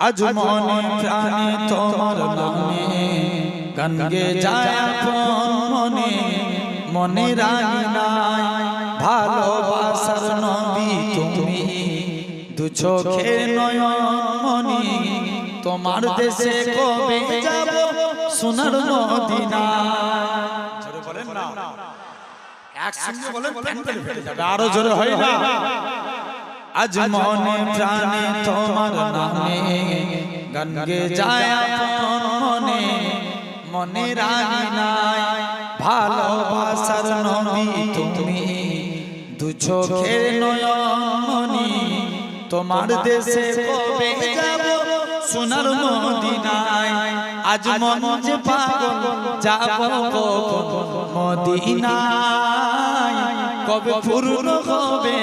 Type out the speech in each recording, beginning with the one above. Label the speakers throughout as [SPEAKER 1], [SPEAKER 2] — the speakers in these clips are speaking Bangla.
[SPEAKER 1] আজ মনে প্রাণে তোমার নামে গান গে যায় আপন মনে। মনে। নাই। ভালোবাসার নবী তুমি। দু চোখে নয়ন মনি। তোমার দেশে কবে যাব? সোনার মদিনা বলেন না। একসঙ্গে বলেন আরও জোরে হয় না। আজ মনে প্রাণে তোমার নামে গান গে যায় মনে মনে রানী নাই, ভালোবাসার নবী তুমি, দু চোখের নয়নি তোমার দেশে কবে যাব সোনার মদিনায়? আজ মন যে পাগল, যাব কখন মদিনায়? কবে পূর্ণ হবে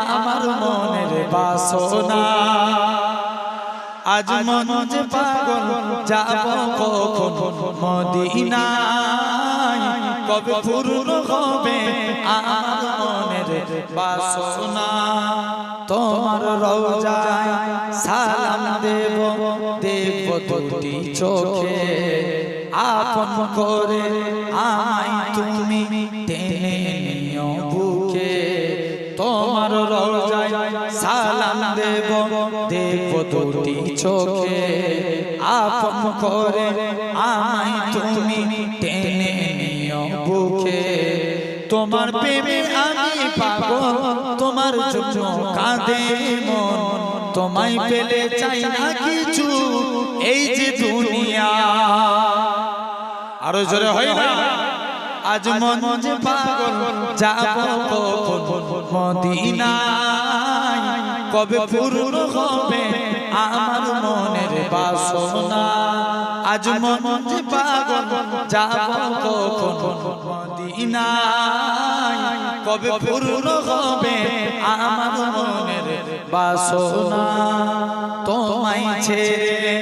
[SPEAKER 1] আমার মনের বাসনা? আজ মন যে পাগল যাব কখন মদিনায়? কবে পূর্ণ হবে আমার মনের বাসনা? তোমার রওজায় সালাম দেব দেব দুটি চোখে। আপন করে চোখে আপন করে আমায় তুমি টেনে নিও বুকে। তোমার প্রেমে আমি পাগল, তোমার জন্য কাঁদে মন। তোমায় পেলে চাই না কিছু এই যে দুনিয়া। আরও জোরে হয় না? আজ মন যে পাগল, যাব কখন? মদিনায় কবে পূর্ণ হবে? আমার মনের বাসনা। আজ মন যে পাগল, যাব কখন মদিনায়। কবে পূর্ণ হবে আমার মনের বাসনা? তোমায় ছেড়ে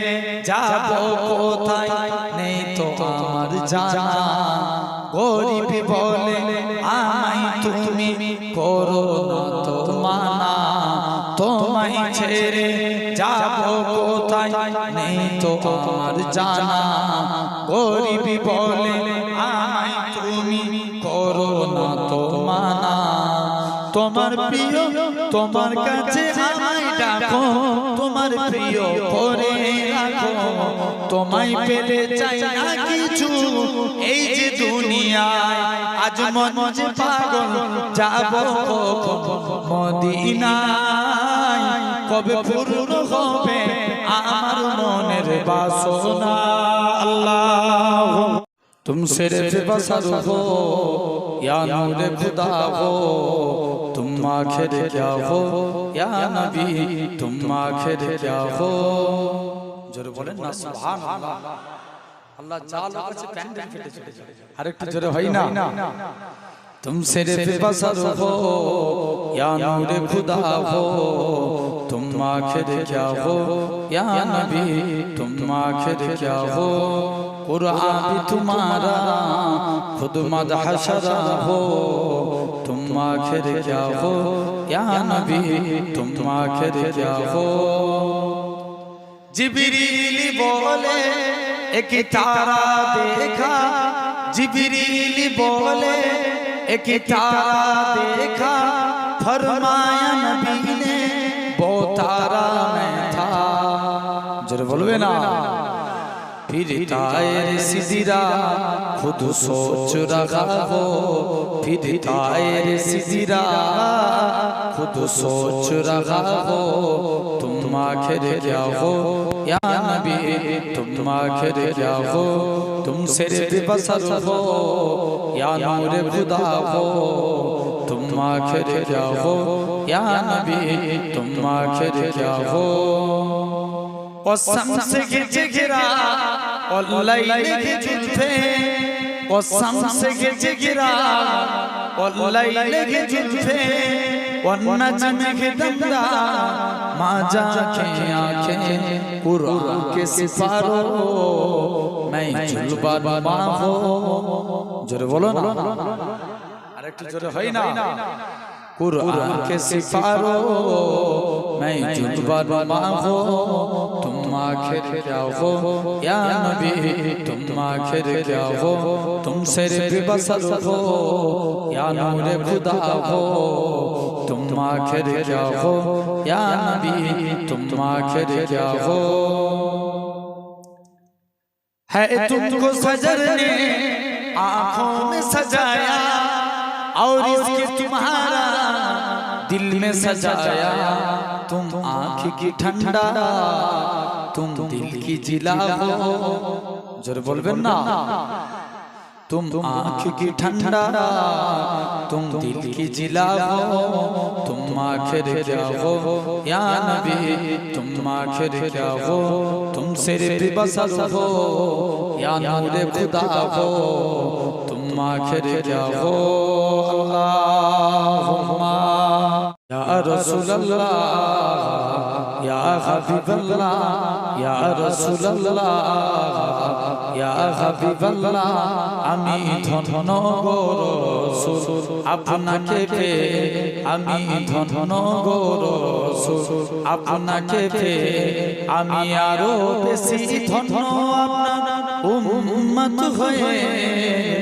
[SPEAKER 1] যাব কোথায়? নেই তো আমার জানা। গরিব বলে, আমায় তুমি করো না তো মানা। তোমায় ছেড়ে নেই তো আমার জানা গরিব বলে আমায় তুমি করো না তো মানা। তোমার প্রিয় তোমার কাছে আমায় ডাকো। তোমার প্রিয় করে রাখো। তোমায় পেলে চাই না কিছু। এই যে দুনিয়ায় আজ মন যে পাগল। যাব মদিনায়। কবে পূর্ণ হবে? আমার মনের বাসনা আল্লাহ तुम सिर्फ बसर हो या नूर खुदा हो तुम आखिर क्या हो या नबी तुम आखिर क्या हो জোরে বলেন না সুবহানাল্লাহ আল্লাহ জাল কাছে প্যান্ডেল ফেটে চলে আরেকটু জোরে হয় না तुम सिर्फ बसर हो या नूर खुदा हो तुम आखिर क्या हो या नबी तुम आखिर क्या हो कुरान भी तुम्हारा खुद मदहशरा हो तुम आखिर क्या हो या नबी तुम आखिर क्या हो जिबरील बोले एक तारा देखा जिबरील बोले एक तारा देखा फरमाया नबी ने वो तारा मैं था जरा बोलवे ना फिर तायर सिदिरा खुद सोच रहा हो फिर तायर सिदिरा खुद सोच रहा हो तुम आखिर क्या हो या नबी तुम आखिर क्या हो तुम सिर्फ बसर हो या नूर खुदा हो तुम आखिर क्या हो? या नबी, तुम आखिर क्या हो? और समसे गिर गिरा और लाइन के झूठे और समसे गिर गिरा और लाइन के झूठे और नजम के दमदा माजा के आँखें कुरान के सिपारो मैं जुल्बा बाबा हो। ज़रूर बोलो ना। আরেকটু জোরে হয় না قرآن کے سفارو میں جد برما ہو تم آخر کیا ہو یا نبی تم آخر کیا ہو تم سے بھی بسر ہو یا نور خدا ہو تم آخر کیا ہو یا نبی تم آخر کیا ہو ہے تم کو سجر نے آنکھوں میں سجایا और इसके तुम्हारा दिल में सजाया तुम आँख की ठंडा तुम दिल की जिला हो। ज़ोर बोलबेন না तुम आँख की ठंडा तुम दिल की जिला हो। तुम आखिर क्या हो? या नबी तुम आखिर क्या हो? तुम सिर बसर हो। या नूर खुदा हो। तुम आखिर क्या हो अल्लाहुम्मा या रसूल अल्लाह या हबीब अल्लाह या रसूल अल्लाह या हबीब अल्लाह আমি ধন রসুল আপনাকে পে আমি ধন রসুল আপনাকে পে আমি আরও বেশি ধন আপনার উম্মত হয়ে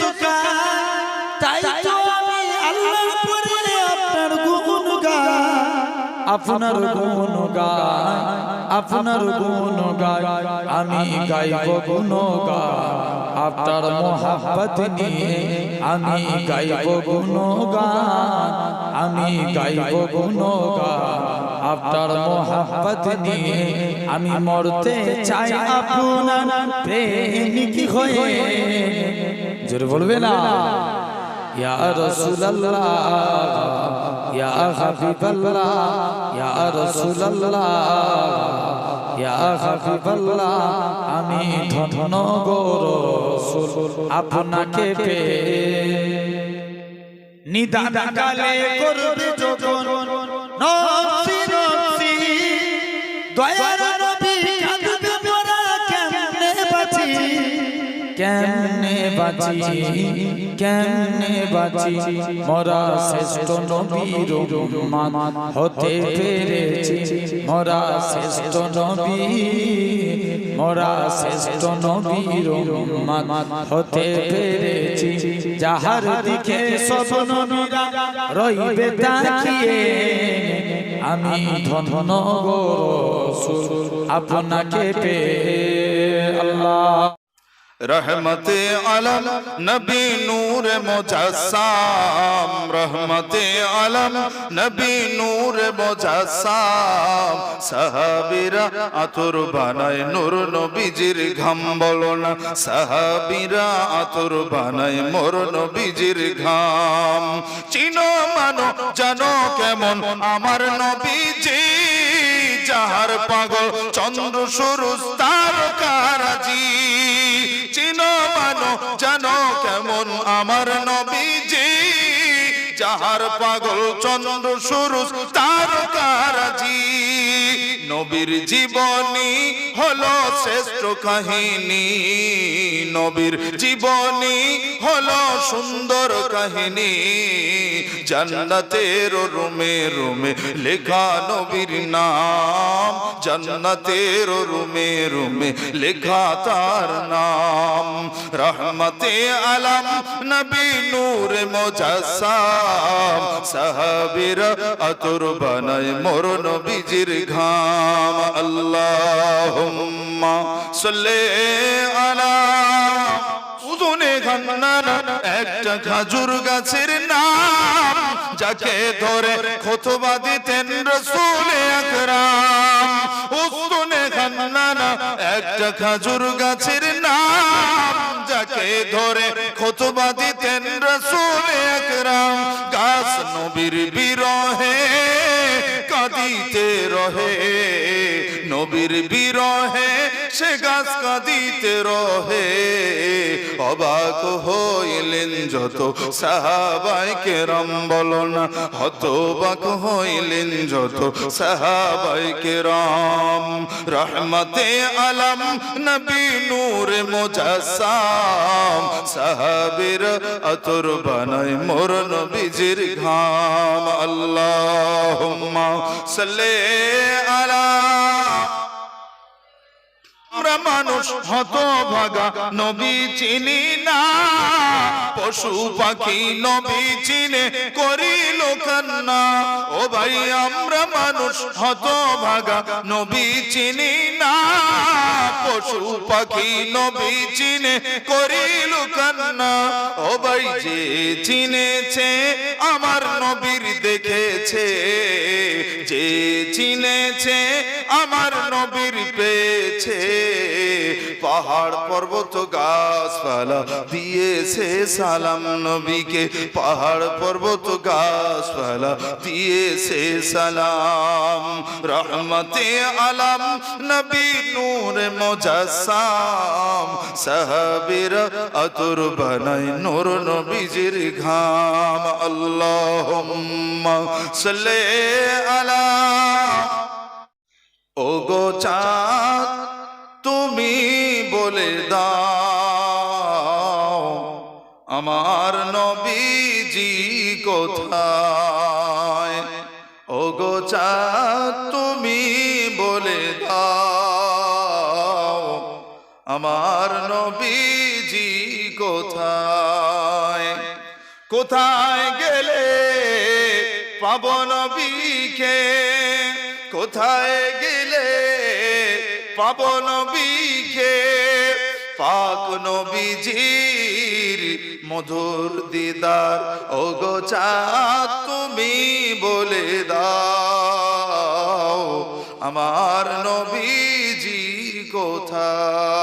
[SPEAKER 1] আপনার গুণ গাই আপনার গুণ গাই আমি গাইব গুণ গাই আপনার মোহাব্বত নিয়ে আমি গাইব গুণ গান আমি গাইব গুণ গান আপনার মোহাব্বত নিয়ে আমি মরতে চাই আপনার প্রেমিক হয়ে? জোরে বলবে না। ইয়া রাসূলুল্লাহ ইয়া হাবিবাল্লাহ ইয়া রাসূলুল্লাহ ইয়া হাবিবাল্লাহ আমি ধন্য গো রাসূল আপনাকে পেয়ে। নিদান কালে করবে যখন বাঁচি কেমনে বাঁচি মোরা শ্রেষ্ঠ নবীর হতে পেরেছি। মোরা শ্রেষ্ঠ নবী মোরা শ্রেষ্ঠ নবীর হতে পেরেছি। যাহার দিকে সব রইবে তাকিয়ে, আমি ধন্য গো আপনাকে পেয়ে আল্লাহ।
[SPEAKER 2] رحمت علم نبی نور مجسم رحمت علم نبی نور مجسم সাহাবিরা আতর বানায় নূর নবীজির ঘাম, বলো না। সাহাবিরা আতর বানায় মোর নবীজির ঘাম। চিনো মানো, জানো কেমন আমার নবীজির যাহার পাগল চন্দ্র সুরুজ তারকারাজি চিনো মানো জানো কেমন আমার নবীজি যাহার পাগল চন্দ্র সুরুজ তারকারাজি নবীর জীবনী হলো শ্রেষ্ঠ কাহিনী। নবীর জীবনী হলো সুন্দর কাহিনী। জান্নাতের রুমে রুমে লেখা নবীর নাম। জান্নাতের রুমে রুমে লেখা তার নাম। রহমতে আলম, নবী নূর মুজাসসাম। সাহাবীর আতর বানায় মোর নবীজির ঘাম। আল্লাহুম্মা সাল্লি আলা ঘন্নানা একটা খাজুর গাছের নাম, যাকে ধরে খোতবা দিতেন রসুল আকরাম। উদনে ঘন্নানা একটা খাজুর গাছের নাম যাকে ধরে খোতবা দিতেন রসুল একরাম। গাছ নবীর বিরহে কাঁদিতে রহে নবীর বিরহে সে গাছ কাঁদিতে রহে, অবাক হইলেন যত সাহাবাই কেরাম বলো না, হতবাক হইলেন যত সাহাবাই কেরাম রহমতে আলম, নবী নূর মুজাসসাম, সাহাবীর আতর বানাই মোর নবীজির ঘাম। আল্লাহুম্মা সাল্লি আলা আমরা মানুষ হত ভাগা নবী চিনি না। পশু পাখি নবী চিনে করিল কান্না। ও ভাই, আমরা মানুষ হত ভাগা নবী চিনি না। পশু পাখি নবী চিনে করিল কান্না। ও ভাই, যে চিনেছে, আমার নবীর দেখেছে। যে চিনেছে আমার নবীর পেয়েছে। পাহাড় পর্বত গাছপালা দিয়েছে সালাম নবীকে। পাহাড় পর্বত গাছপালা দিয়েছে সালাম। রহমতে আলাম নবী নূর মুজাসসাম। সাহাবীর আতর বানাই নূর নবীজির ঘাম। আল্লাহুম্মা সাল্লি আলা ও গো চাঁদ, তুমি বলে দাও, আমার নবীজি কোথায়? ও গো চাঁদ, তুমি বলে দাও, আমার নবীজি কোথায়? কোথায় গেলে পাব নবীকে? কোথায় গেলে? পাব নবীকে। পাক নবীজির মধুর দিদার। ও তুমি বলে দাও, আমার নবীজি কোথায়?